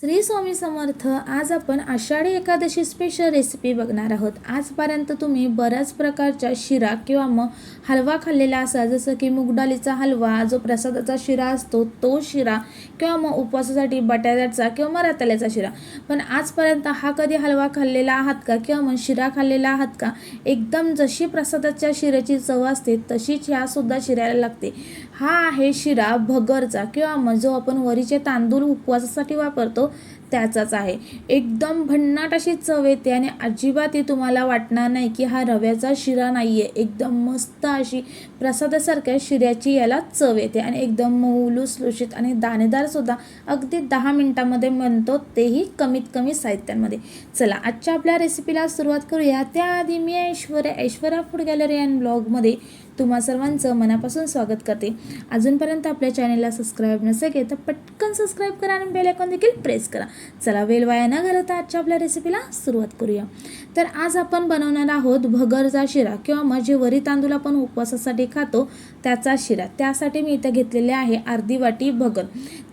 श्री स्वामी समर्थ आज आपण Ashadhi Ekadashi special recipe बघणार आहोत. आजपर्यंत तुम्ही बऱ्याच प्रकारच्या शिरा किंवा मग हलवा खाल्लेला असा जसं की मुगडालीचा हलवा जो प्रसादाचा शिरा असतो तो शिरा किंवा मग उपवासासाठी बटाट्याचा किंवा मग रताळ्याचा शिरा. पण आजपर्यंत हा कधी हलवा खाल्लेला आहात का किंवा मग शिरा खाल्लेला आहात का? एकदम जशी प्रसादाच्या शिऱ्याची चव असते तशीच ह्यासुद्धा शिरायला शिऱ्याला लागते. हा आहे शिरा भगरचा किंवा मग जो आपण वरीचे तांदूळ उपवासासाठी वापरतो त्याचाच आहे. एकदम भन्नाट अशी चव येते आणि अजिबात ही तुम्हाला वाटणार नाही की हा रव्याचा शिरा नाही आहे एकदम मस्त अशी प्रसादासारख्या शिऱ्याची याला चव येते आणि एकदम मऊ लुसलुशीत आणि दाणेदारसुद्धा अगदी दहा मिनटामध्ये म्हणतो तेही कमीत कमी साहित्यांमध्ये. चला आजच्या आपल्या रेसिपीला सुरुवात करूया. त्याआधी मी Aishwarya Aishwarya food gallery and ब्लॉगमध्ये तुम्हा सर्वांचं मनापासून स्वागत करते. अजूनपर्यंत आपल्या चॅनेलला सबस्क्राईब नसेल तर पटकन सबस्क्राईब करा आणि बेल आयकॉन देखील प्रेस करा. चला वेल वाया न घालवता आजच्या आपल्या रेसिपीला सुरुवात करूया. तर आज आपण बनवणार आहोत भगरचा शिरा किंवा मग जे वरी तांदूळ आपण उपवासासाठी खातो त्याचा शिरा. त्यासाठी मी इथं घेतलेले आहे अर्धी वाटी भगर.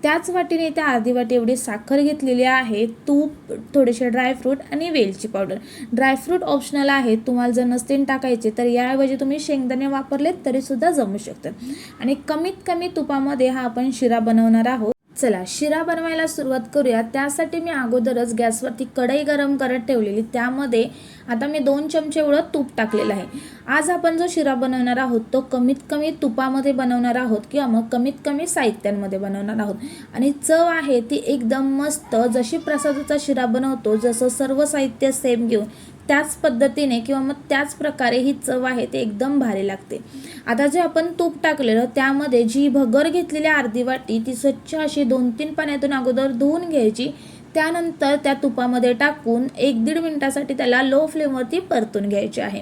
त्याच वाटीने इथे अर्धी वाटी एवढी साखर घेतलेली आहे तूप थोडेसे ड्रायफ्रूट आणि वेलची पावडर ड्रायफ्रूट ऑप्शनल आहे तुम्हाला जर नसतील टाकायचे तर याऐवजी तुम्ही शेंगदाणे वापरलेत तरीसुद्धा जमू शकतात आणि कमीत कमी तुपामध्ये हा आपण शिरा बनवणार आहोत. चला शिरा बनवायला सुरुवात करूया. त्यासाठी मी अगोदरच गॅसवरती कढई गरम करत ठेवलेली. त्यामध्ये आता मी दोन चमचे एवढं तूप टाकलेलं आहे. आज आपण जो शिरा बनवणार आहोत तो कमीत कमी तुपामध्ये बनवणार आहोत किंवा मग कमीत कमी साहित्यांमध्ये बनवणार आहोत. आणि चव आहे ती एकदम मस्त. जशी प्रसादाचा शिरा बनवतो जसं सर्व साहित्य सेम घेऊन त्याच पद्धतीने किंवा मग त्याच प्रकारे ही चव आहे ते एकदम भारी लागते. आता जे आपण तूप टाकलेलं त्यामध्ये जी भगर घेतलेली अर्धी वाटी ती स्वच्छ अशी दोन तीन पाण्यातून अगोदर धुवून घ्यायची. त्यानंतर त्या तुपामध्ये टाकून एक दीड मिनिटासाठी त्याला लो फ्लेमवरती परतून घ्यायची आहे.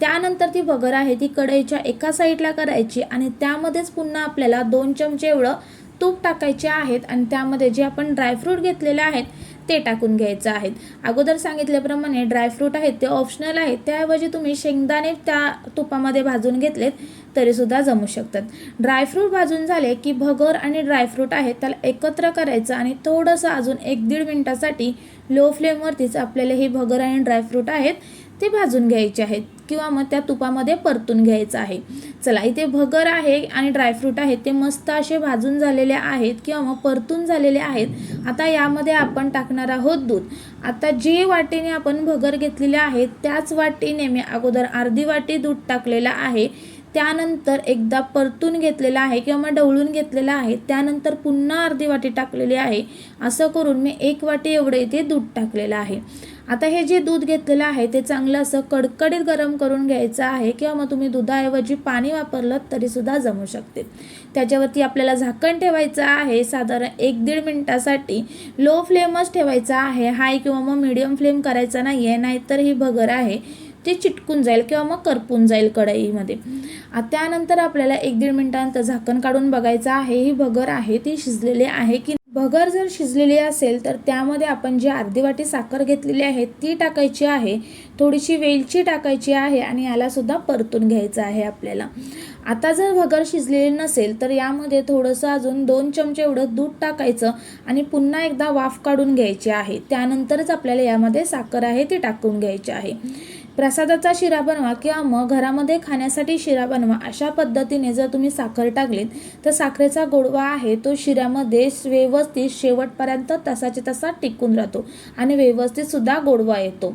त्यानंतर ती भगर आहे ती कढईच्या एका साईडला करायची आणि त्यामध्येच पुन्हा आपल्याला दोन चमचे एवढं तूप टाकायचे आहेत. आणि त्यामध्ये जे आपण ड्रायफ्रूट घेतलेले आहेत ते टाकून घ्यायचं आहेत. अगोदर सांगितल्याप्रमाणे ड्रायफ्रूट आहेत ते ऑप्शनल आहेत. त्याऐवजी तुम्ही शेंगदाणे त्या तुपामध्ये भाजून घेतलेत तरीसुद्धा जमू शकतात. ड्रायफ्रूट भाजून झाले की भगर आणि ड्रायफ्रूट आहेत त्याला एकत्र करायचं आणि थोडंसं अजून एक दीड मिनटासाठी लो फ्लेमवरतीच आपल्याला हे भगर आणि ड्रायफ्रूट आहेत ते भाजून घ्यायचे आहेत. किंवा मग त्या तुपामध्ये परतून घ्यायचं आहे. चला इथे भगर आहे आणि ड्रायफ्रूट आहेत ते मस्त असे भाजून झालेले आहेत किंवा मग परतून झालेले आहेत. आता यामध्ये आपण टाकणार आहोत दूध. आता जे वाटीने आपण भगर घेतलेले आहेत त्याच वाटीने मी अगोदर अर्धी वाटी दूध टाकलेलं आहे. त्यानंतर एकदा परतून घेतलेला आहे किंवा मग ढवळून घेतलेला आहे त्यानंतर पुन्हा अर्धी वाटी टाकलेली आहे. असं करून मी एक वाटी एवढे इथे दूध टाकलेलं आहे. आता हे जे दूध घेतलेलं आहे ते चांगलं असं कडकडीत गरम करून घ्यायचं आहे किंवा मग तुम्ही दुधाऐवजी पाणी वापरलं तरीसुद्धा जमू शकते. त्याच्यावरती आपल्याला झाकण ठेवायचं आहे साधारण एक दीड मिनटासाठी. लो फ्लेमच ठेवायचा आहे हाय किंवा मग मीडियम फ्लेम करायचा नाही आहे नाहीतर ही भगर आहे ते चिटकून जाईल किंवा मग करपून जाईल कढईमध्ये. त्यानंतर आपल्याला एक दीड मिनटानंतर झाकण काढून बघायचं आहे ही भगर आहे ती शिजलेली आहे की भगर जर शिजलेली असेल तर त्यामध्ये आपण जी अर्धी वाटी साखर घेतलेली आहे ती टाकायची आहे. थोडीशी वेलची टाकायची आहे आणि यालासुद्धा परतून घ्यायचं आहे आपल्याला. आता जर भगर शिजलेली नसेल तर यामध्ये थोडंसं अजून दोन चमचे एवढं दूध टाकायचं आणि पुन्हा एकदा वाफ काढून घ्यायची आहे. त्यानंतरच आपल्याला यामध्ये साखर आहे ती टाकून घ्यायची आहे. प्रसादाचा शिरा बनवा किंवा मग घरामध्ये खाण्यासाठी शिरा बनवा. अशा पद्धतीने जर तुम्ही साखर टाकलीत तर साखरेचा गोडवा आहे तो शिऱ्यामध्ये व्यवस्थित शेवटपर्यंत तसाचे तसा टिकून राहतो आणि व्यवस्थितसुद्धा गोडवा येतो.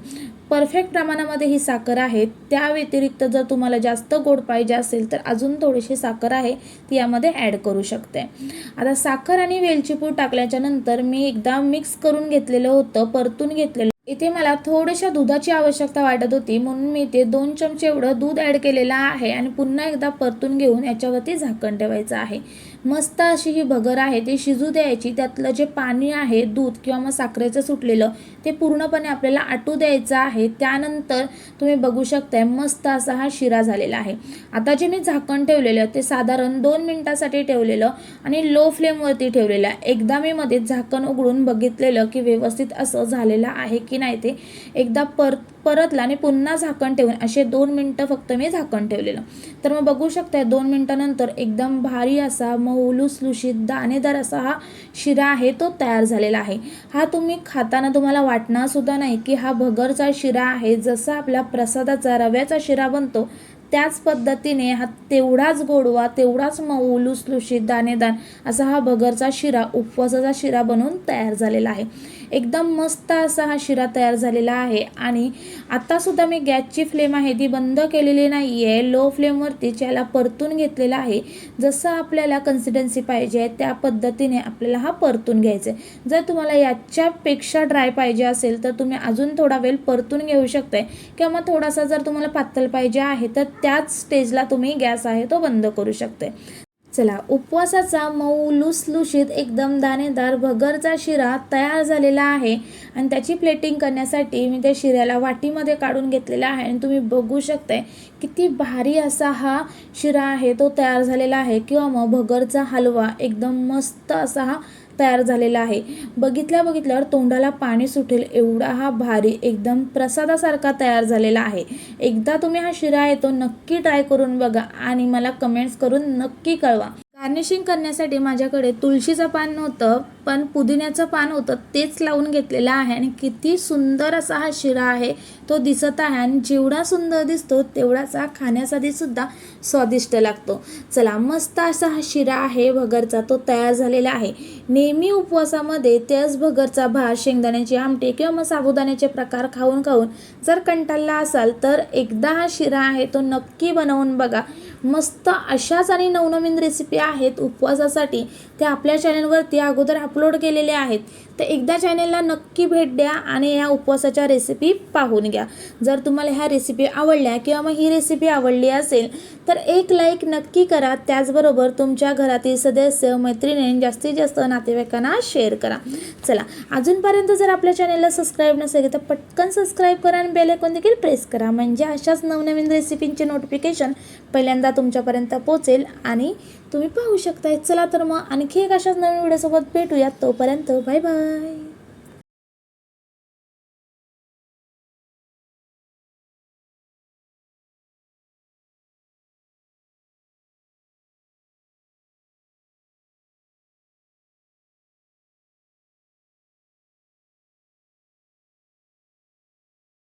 परफेक्ट प्रमाणामध्ये ही साखर आहे. त्या व्यतिरिक्त जर तुम्हाला जास्त गोड पाहिजे असेल तर अजून थोडीशी साखर आहे ती यामध्ये ॲड करू शकते. आता साखर आणि वेलची पूड टाकल्याच्या नंतर मी एकदा मिक्स करून घेतलेलं होतं परतून घेतलेलं इथे मला थोड्याशा दुधाची आवश्यकता वाटत होती म्हणून मी इथे दोन चमचे एवढं दूध ॲड केलेलं आहे आणि पुन्हा एकदा परतून घेऊन याच्यावरती झाकण ठेवायचं आहे. मस्त अशी ही भगर आहे ती शिजू द्यायची त्यातलं जे पाणी आहे दूध किंवा मग साखरेचं सुटलेलं ते पूर्णपणे आपल्याला आटू द्यायचं आहे. त्यानंतर तुम्ही बघू शकताय मस्त असा हा शिरा झालेला आहे. आता जे मी झाकण ठेवलेलं ते साधारण दोन मिनटासाठी ठेवलेलं आणि लो फ्लेमवरती ठेवलेलं एकदा मी मध्ये झाकण उघडून बघितलेलं की व्यवस्थित असं झालेलं आहे की नाही ते एकदा परत परतला आणि पुन्हा झाकण ठेवून असे दोन मिनटं फक्त मी झाकण ठेवलेलं. तर मग बघू शकता दोन मिनटानंतर एकदम भारी असा मऊ लुसलुशीत दाणेदार असा हा शिरा आहे तो तयार झालेला आहे. हा तुम्ही खाताना तुम्हाला वाटणार सुद्धा नाही की हा भगरचा शिरा आहे. जसा आपला प्रसादाचा रव्याचा शिरा बनतो त्याच पद्धतीने हा तेवढाच गोडवा तेवढाच मऊ लुसलुशीत दाणेदार असा हा भगरचा शिरा उपवासाचा शिरा बनवून तयार झालेला आहे. एकदम मस्त असा हा शिरा तयार झालेला आहे आणि आत्तासुद्धा मी गॅसची फ्लेम आहे ती बंद केलेली नाही आहे लो फ्लेमवरती याला परतून घेतलेला आहे. जसं आपल्याला कन्सिस्टन्सी पाहिजे आहे त्या पद्धतीने आपल्याला हा परतून घ्यायचा आहे जर तुम्हाला याच्यापेक्षा ड्राय पाहिजे असेल तर तुम्ही अजून थोडा वेळ परतून घेऊ शकताय. किंवा मग थोडासा जर तुम्हाला पातळ पाहिजे आहे तर त्याच स्टेजला तुम्ही गॅस आहे तो बंद करू शकते. चला उपवासाचा मऊ लुसलुशीत एकदम दाणेदार भगरचा शिरा तयार झालेला आहे आणि त्याची प्लेटिंग करण्यासाठी मी त्या शिऱ्याला वाटीमध्ये काढून घेतलेला आहे आणि तुम्ही बघू शकताय किती भारी असा हा शिरा आहे तो तयार झालेला आहे. किंवा मग भगरचा हलवा एकदम मस्त असा हा तयार झालेला आहे. बघितल्या बघितल्यावर तोंडाला पाणी सुटेल एवढा हा भारी एकदम प्रसादासारखा तयार झालेला आहे. एकदा तुम्ही हा शिरा येतो नक्की ट्राय करून बघा आणि मला कमेंट्स करून नक्की कळवा. गार्निशिंग करण्यासाठी माझ्याकडे तुळशीचं पान नव्हतं पण पुदिन्याचं पान होतं. तेच लावून घेतलेलं आहे आणि किती सुंदर असा हा शिरा आहे. तो दिसत आहे आणि जेवढा सुंदर दिसतो तेवढाच हा खाण्यासाठी सुद्धा स्वादिष्ट लागतो. चला मस्त असा हा शिरा आहे भगरचा. तो तयार झालेला आहे. नेहमी उपवासामध्ये त्याच भगरचा भात शेंगदाण्याची आमटी किंवा मग साबुदाण्याचे प्रकार खाऊन खाऊन जर कंटाळला असाल तर एकदा हा शिरा आहे तो नक्की बनवून बघा. मस्त अशाच आणि नवनवीन रेसिपी आहेत उपवासासाठी त्या आपल्या चॅनलवरती अगोदर अपलोड केलेल्या आहेत. तर एकदा चॅनलला नक्की भेट द्या आणि या उपवासाच्या रेसिपी पाहून घ्या. जर तुम्हाला ह्या रेसिपी आवडल्या किंवा मग ही रेसिपी आवडली असेल तर एक लाईक नक्की करा. त्याचबरोबर तुमच्या घरातील सदस्य मैत्रिणी जास्तीत जास्त नातेवाईकांना शेअर करा. चला अजूनपर्यंत जर आपल्या चॅनलला सबस्क्राईब नसेल तर पटकन सबस्क्राईब करा आणि बेल देखील प्रेस करा. म्हणजे अशाच नवनवीन रेसिपींचे नोटिफिकेशन पहिल्यांदा तुमच्यापर्यंत पोचेल आणि तुम्ही पाहू शकताय. चला तर मग आणखी एक अशाच नवीन व्हिडिओसोबत भेटूयात. तोपर्यंत बाय बाय.